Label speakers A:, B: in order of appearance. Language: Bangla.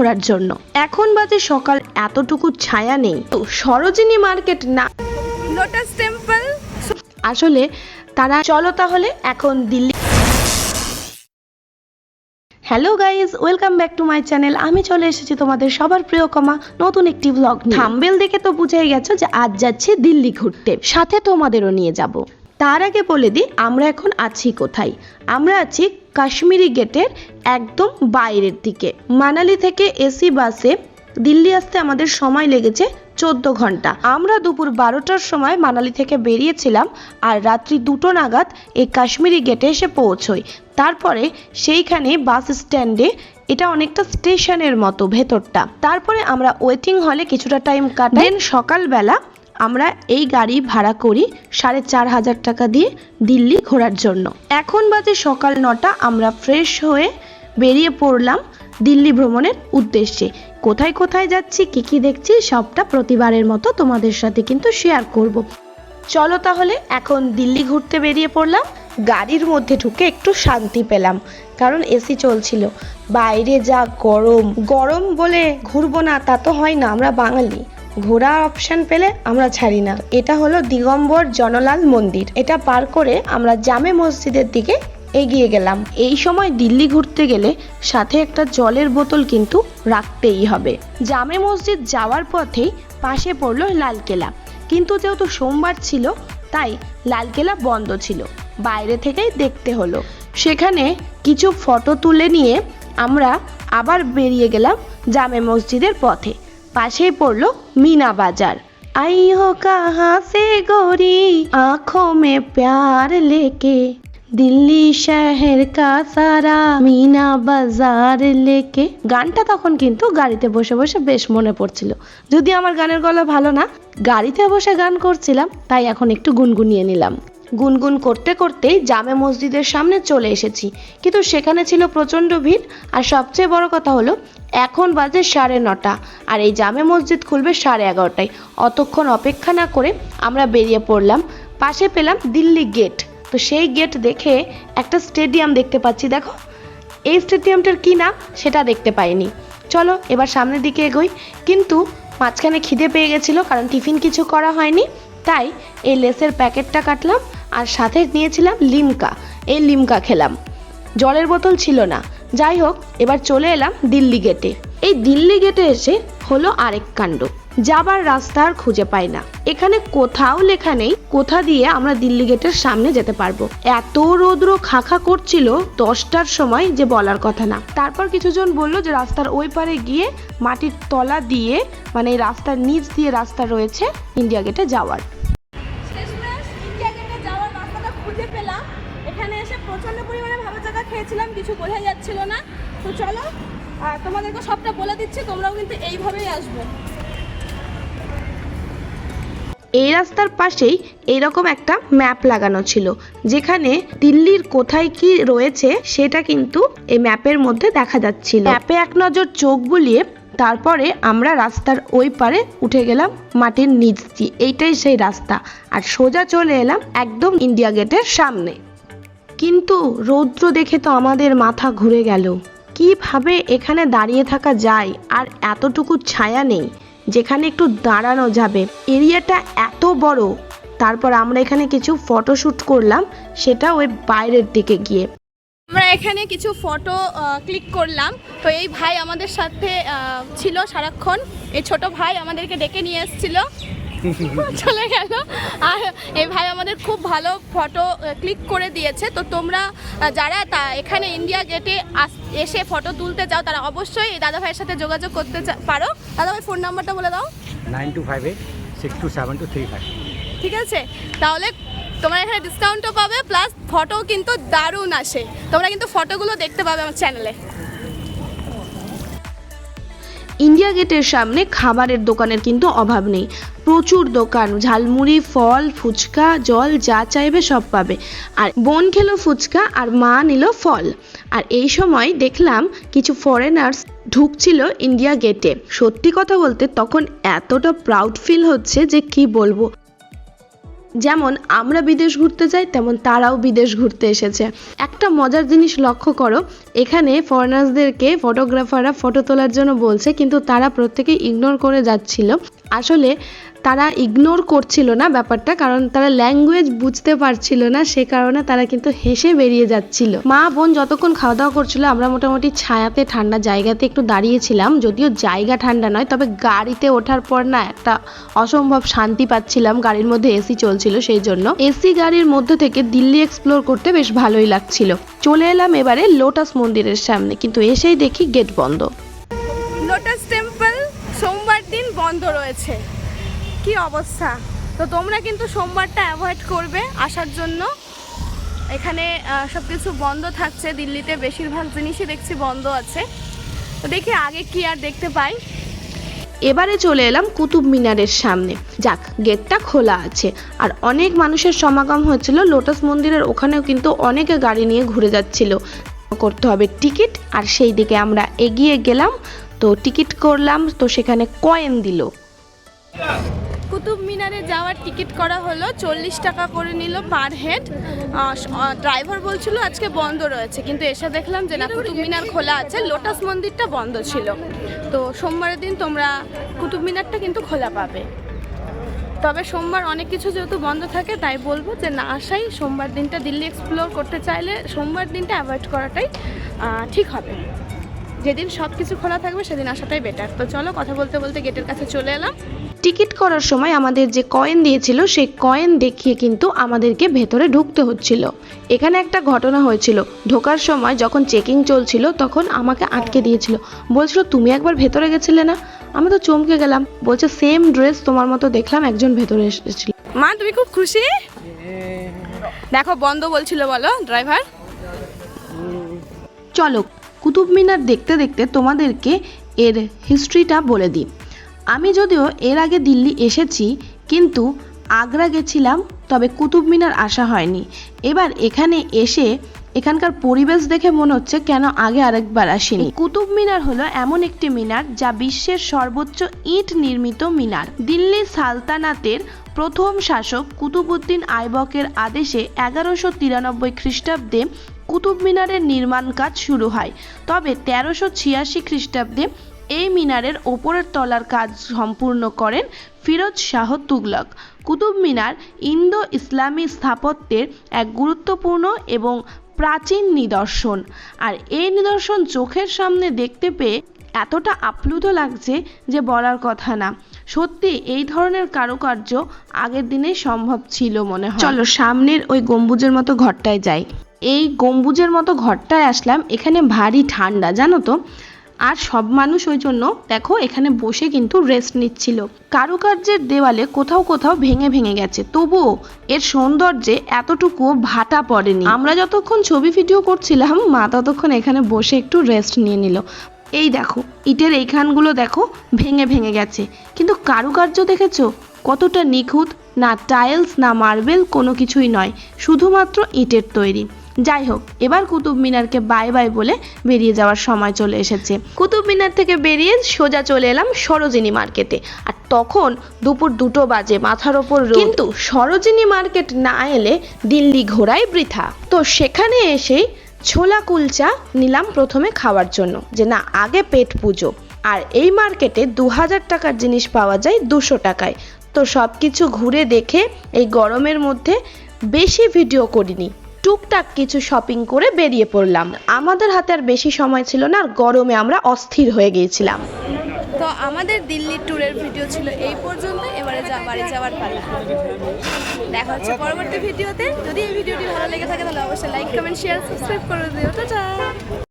A: ঘোরার জন্য। এখন বাজে সকাল এতটুকু ছায়া নেই। তো সরোজিনী মার্কেট না
B: লোটাস টেম্পল
A: আসলে তারা চলো তাহলে এখন Delhi hello guys welcome back to my channel আমি চলে এসেছি তোমাদের সবার প্রিয় কমা নতুন একটি ব্লগ থাম্বেল দেখে তো বুঝেই গেছো যে আজ যাচ্ছি দিল্লি ঘুরতে। সাথে তোমাদেরও নিয়ে যাব। তার আগে বলে দিই আমরা এখন আছি কোথায়? আমরা আছি কাশ্মীরি গেটের একদম বাইরের দিকে। মানালি থেকে এসি বাসে দিল্লি আসতে আমাদের সময় লেগেছে চোদ্দ ঘণ্টা। আমরা দুপুর বারোটার সময় মানালি থেকে বেরিয়েছিলাম আর রাত্রি দুটো নাগাদ এই কাশ্মীরি গেটে এসে পৌঁছই। তারপরে সেইখানে বাস স্ট্যান্ডে, এটা অনেকটা স্টেশনের মতো ভেতরটা। তারপরে আমরা ওয়েটিং হলে কিছুটা টাইম কাটাই। দেন সকালবেলা আমরা এই গাড়ি ভাড়া করি সাড়ে চার হাজার টাকা দিয়ে দিল্লি ঘোরার জন্য। এখন বাজে সকাল নটা, আমরা ফ্রেশ হয়ে বেরিয়ে পড়লাম দিল্লি ভ্রমণের উদ্দেশ্যে। কোথায় কোথায় যাচ্ছি, কি কি দেখছি, সবটা প্রতিবারের মতো তোমাদের সাথে কিন্তু শেয়ার করব। চলো তাহলে এখন দিল্লি ঘুরতে বেরিয়ে পড়লাম। গাড়ির মধ্যে ঢুকে একটু শান্তি পেলাম, কারণ এসি চলছিল। বাইরে যা গরম গরম বলে ঘুরবো না, তা তো হয় না, আমরা বাঙালি। ঘোরার অপশন পেলে আমরা ছাড়ি না। এটা হলো দিগম্বর জনলাল মন্দির। এটা পার করে আমরা জামে মসজিদের দিকে এগিয়ে গেলাম এই সময় দিল্লি ঘুরতে গেলে সাথে একটা জলের বোতল কিন্তু রাখতেই হবে জামে মসজিদ যাওয়ার পথেই পাশে পড়লো লালকেলা কিন্তু যেহেতু সোমবার ছিল তাই লালকেলা বন্ধ ছিল বাইরে থেকেই দেখতে হলো সেখানে কিছু ফটো তুলে নিয়ে আমরা আবার বেরিয়ে গেলাম জামে মসজিদের পথে পাশেই পড়লো মিনা বাজার आई हो कहाँ से गोरी आंखों में प्यार लेके দিল্লি শহর কা সারা মিনা বাজার লেকে। গানটা তখন কিন্তু গাড়িতে বসে বসে বেশ মনে পড়ছিল। যদি আমার গানের গলা ভালো না, গাড়িতে বসে গান করছিলাম, তাই এখন একটু গুনগুনিয়ে নিলাম। গুনগুন করতে করতেই জামে মসজিদের সামনে চলে এসেছি, কিন্তু সেখানে ছিল প্রচণ্ড ভিড়, আর সবচেয়ে বড় কথা হলো, এখন বাজে সাড়ে নটা, আর এই জামে মসজিদ খুলবে সাড়ে এগারোটায়। অতক্ষণ অপেক্ষা না করে আমরা বেরিয়ে পড়লাম, পাশে পেলাম দিল্লি গেট। তো সেই গেট দেখে একটা স্টেডিয়াম দেখতে পাচ্ছি, দেখো। এই স্টেডিয়ামটার কি নাম সেটা দেখতে পাইনি। চলো এবার সামনের দিকে এগোই। কিন্তু মাঝখানে খিদে পেয়ে গেছিল, কারণ টিফিন কিছু করা হয়নি। তাই এই লেসের প্যাকেটটা কাটলাম আর সাথে নিয়েছিলাম লিমকা। এই লিমকা খেলাম। জলের বোতল ছিল না। যাই হোক, এবার চলে এলাম দিল্লি গেটে এই দিল্লি গেটে এসে হলো আরেক কাণ্ড। যাবার রাস্তা আর খুঁজে পাই না। এখানে কোথাও লেখা নেই, কোথা দিয়ে আমরা দিল্লি গেটের সামনে যেতে পারব। এত রৌদ্র খাখা করছিল দশটার সময় যে বলার কথা না। তারপর কিছুজন বলল যে রাস্তার ওই পারে গিয়ে মাটির তলা দিয়ে মানে রাস্তার নিচ দিয়ে রাস্তা রয়েছে ইন্ডিয়া গেটে যাওয়ার।
B: পরিমাণে ভালো খেয়েছিলাম, কিছু বোঝা যাচ্ছিল না। তো চলো তোমাদেরকে সবটা বলে দিচ্ছি, তোমরাও কিন্তু এইভাবেই আসবে।
A: এই রাস্তার পাশেই এরকম একটা ম্যাপ লাগানো ছিল, যেখানে দিল্লির কোথায় কি রয়েছে সেটা কিন্তু এই ম্যাপের মধ্যে দেখা যাচ্ছিল। ম্যাপে এক নজর চোখ বুলিয়ে তারপরে আমরা রাস্তার ওই পারে উঠে গেলাম মাটির নিচ দিয়ে। এইটাই সেই রাস্তা। আর সোজা চলে এলাম একদম ইন্ডিয়া গেটের সামনে। কিন্তু রৌদ্র দেখে তো আমাদের মাথা ঘুরে গেল। কীভাবে এখানে দাঁড়িয়ে থাকা যায়? আর এতটুকু ছায়া নেই। যেখানে একটু দাঁড়ানো যাবে। এরিয়াটা এত বড়। তারপর আমরা এখানে কিছু ফটোশ্যুট করলাম, সেটা ওই বাইরের দিকে গিয়ে।
B: আমরা এখানে কিছু ফটো ক্লিক করলাম। তো এই ভাই আমাদের সাথে ছিল সারাক্ষণ। এই ছোট ভাই আমাদেরকে ডেকে নিয়ে এসেছিল। চলে গেল। আর এই ভাই আমাদের খুব ভালো ফটো ক্লিক করে দিয়েছে। তো তোমরা যারা তা এখানে ইন্ডিয়া গেটে এসে ফটো তুলতে যাও তারা অবশ্যই এই দাদা ভাইয়ের সাথে যোগাযোগ করতে পারো। দাদা ভাই ফোন নাম্বারটা বলে দাও।
C: Nine two five eight six two seven two three five.
B: ঠিক আছে? তাহলে তোমরা এখানে ডিসকাউন্টও পাবে প্লাস ফটো কিন্তু দারুণ আসে। তোমরা কিন্তু ফটোগুলো দেখতে পাবে আমার চ্যানেলে
A: ইন্ডিয়া গেটের সামনে খাবারের দোকানের কিন্তু অভাব নেই। প্রচুর দোকান, ঝালমুড়ি, ফল, ফুচকা, জল যা চাইবে সব পাবে। আর বোন খেলো ফুচকা আর মা নিল ফল। আর এই সময় দেখলাম কিছু ফরেনার্স ঢুকছিল ইন্ডিয়া গেটে। সত্যি কথা বলতে তখন এতটা প্রাউড ফিল হচ্ছে যে কি বলব? যেমন আমরা বিদেশ ঘুরতে যাই, তেমন তারাও বিদেশ ঘুরতে এসেছে। একটা মজার জিনিস লক্ষ্য করো, এখানে ফরেনার্সদেরকে ফটোগ্রাফাররা ফটো তোলার জন্য বলছে, কিন্তু তারা প্রত্যেকে ইগনোর করে যাচ্ছিল। আসলে তারা ইগনোর করছিল না ব্যাপারটা, কারণ তারা ল্যাঙ্গুয়েজ বুঝতে পারছিল না, সে কারণে তারা কিন্তু হেসে বেরিয়ে যাচ্ছিল। মা বোন যতক্ষণ খাওয়া দাওয়া করছিল, আমরা মোটামুটি ছায়াতে, ঠান্ডা জায়গাতে একটু দাঁড়িয়েছিলাম, যদিও জায়গা ঠান্ডা নয়, তবে গাড়িতে ওঠার পর না একটা অসম্ভব শান্তি পাচ্ছিলাম, গাড়ির মধ্যে এসি চলছিল সেই জন্য এসি গাড়ির মধ্যে থেকে দিল্লি এক্সপ্লোর করতে বেশ ভালোই লাগছিল। চলে এলাম এবারে লোটাস মন্দিরের সামনে, কিন্তু এসেই দেখি গেট বন্ধ।
B: লোটাস বন্ধ রয়েছে। কি অবস্থা? তো তোমরা কিন্তু সোমবারটা অ্যাভয়েড করবে আসার জন্য। এখানে সব কিছু বন্ধ থাকছে। দিল্লিতে বেশিরভাগ জিনিসই দেখছি বন্ধ আছে। তো দেখি আগে কি আর দেখতে পাই।
A: এবারে চলে এলাম কুতুব মিনারের সামনে। যাক, গেটটা খোলা আছে। আর অনেক মানুষের সমাগম হয়েছিল। লোটাস মন্দিরের ওখানেও কিন্তু অনেকে গাড়ি নিয়ে ঘুরে যাচ্ছিল। করতে হবে টিকিট। আর সেই দিকে আমরা এগিয়ে গেলাম। তো টিকিট করলাম, তো সেখানে কয়েন দিল।
B: কুতুব মিনারে যাওয়ার টিকিট করা হলো, চল্লিশ টাকা করে নিল পার হেড। ড্রাইভার বলছিল আজকে বন্ধ রয়েছে, কিন্তু এসে দেখলাম যে না, কুতুব মিনার খোলা আছে, লোটাস মন্দিরটা বন্ধ ছিল। তো সোমবারের দিন তোমরা কুতুব মিনারটা কিন্তু খোলা পাবে। তবে সোমবার অনেক কিছু যেহেতু বন্ধ থাকে, তাই বলব যে না আসাই, সোমবার দিনটা দিল্লি এক্সপ্লোর করতে চাইলে সোমবার দিনটা অ্যাভয়েড করাটাই ঠিক হবে। যেদিন সব কিছু খোলা থাকবে সেদিন আসাটাই বেটার তো চলো কথা বলতে বলতে গেটের কাছে চলে এলাম।
A: টিকিট করার সময় আমাদের যে কয়েন দিয়েছিল সেই কয়েন দেখিয়ে কিন্তু আমাদেরকে ভেতরে ঢুকতে হচ্ছিল। এখানে একটা ঘটনা হয়েছিল। ঢোকার সময় যখন চেকিং চলছিল তখন আমাকে আটকে দিয়েছিল। বলছিল তুমি একবার ভেতরে গেছিলে না? আমি তো চমকে গেলাম। বলছে সেম ড্রেস তোমার মতো দেখলাম একজন ভেতরে এসেছিল।
B: মা তুমি খুব খুশি? দেখো বন্ধ বলছিল বলো ড্রাইভার
A: চলো কুতুব মিনার দেখতে দেখতে তোমাদেরকে এর হিস্ট্রিটা বলে দিই। আমি যদিও এর আগে দিল্লি এসেছি, কিন্তু আগ্রা গেছিলাম, তবে কুতুব মিনার আসা হয়নি। এবার এখানে এসে এখানকার পরিবেশ দেখে মনে হচ্ছে কেন আগে আরেকবার আসিনি। কুতুব মিনার হলো এমন একটি মিনার যা বিশ্বের সর্বোচ্চ ইট নির্মিত মিনার। দিল্লি সালতানাতের প্রথম শাসক কুতুবউদ্দিন আইবকের আদেশে এগারোশো তিরানব্বই খ্রিস্টাব্দে কুতুব মিনারের নির্মাণ কাজ শুরু হয়। তবে তেরোশো ছিয়াশি খ্রিস্টাব্দে এই মিনারের ওপরের তলার কাজ সম্পূর্ণ করেন ফিরোজ শাহ তুগলক। কুতুব মিনার ইন্দো ইসলামী স্থাপত্যের এক গুরুত্বপূর্ণ এবং প্রাচীন নিদর্শন। আর এই নিদর্শন চোখের সামনে দেখতে পেয়ে এতটা আপ্লুত লাগছে যে বলার কথা না। সত্যি এই ধরনের কারুকার্য আগের দিনে সম্ভব ছিল মনে হয়। চলো সামনের ওই গম্বুজের মতো ঘরটায় যাই। এই গম্বুজের মতো ঘরটায় আসলাম। এখানে ভারী ঠান্ডা, জানো তো? আর সব মানুষ ওই জন্য, দেখো, এখানে বসে কিন্তু রেস্ট নিচ্ছিল। কারুকার্যের দেওয়ালে কোথাও কোথাও ভেঙে ভেঙে গেছে। তবুও এর সৌন্দর্যে এতটুকু ভাটা পড়েনি। আমরা যতক্ষণ ছবি ভিডিও করছিলাম, মা ততক্ষণ এখানে বসে একটু রেস্ট নিয়ে নিল। এই দেখো, ইটের এইখানগুলো দেখো, ভেঙে ভেঙে গেছে। কিন্তু কারুকার্য দেখেছ? কতটা নিখুঁত, না টাইলস না মার্বেল কোনো কিছুই নয়। শুধুমাত্র ইটের তৈরি। যাই হোক এবার কুতুব মিনারকে বাই বাই বলে বেরিয়ে যাওয়ার সময় চলে এসেছে। কুতুব মিনার থেকে বেরিয়ে সোজা চলে এলাম সরোজিনী মার্কেটে। আর তখন দুপুর দুটো বাজে, মাথার ওপর কিন্তু সরোজিনী মার্কেট না এলে দিল্লি ঘোরাই বৃথা। তো সেখানে এসেই ছোলা কুলচা নিলাম প্রথমে খাওয়ার জন্য, যে না, আগে পেট পুজো। আর এই মার্কেটে দু হাজার টাকার জিনিস পাওয়া যায় দুশো টাকায়। তো সব কিছু ঘুরে দেখে এই গরমের মধ্যে বেশি ভিডিও করিনি। টুকটাক কিছু শপিং করে বেরিয়ে পড়লাম। আমাদের হাতে আর বেশি সময় ছিল না, আর গরমে আমরা অস্থির হয়ে গিয়েছিলাম।
B: তো আমাদের দিল্লি ট্যুরের ভিডিও ছিল এই পর্যন্ত, এবারে যা, বাড়ি যাওয়ার পালা। দেখা হচ্ছে পরবর্তী ভিডিওতে। যদি এই ভিডিওটি ভালো লেগে থাকে, তাহলে অবশ্যই লাইক কমেন্ট শেয়ার সাবস্ক্রাইব করে দিও। টাটা!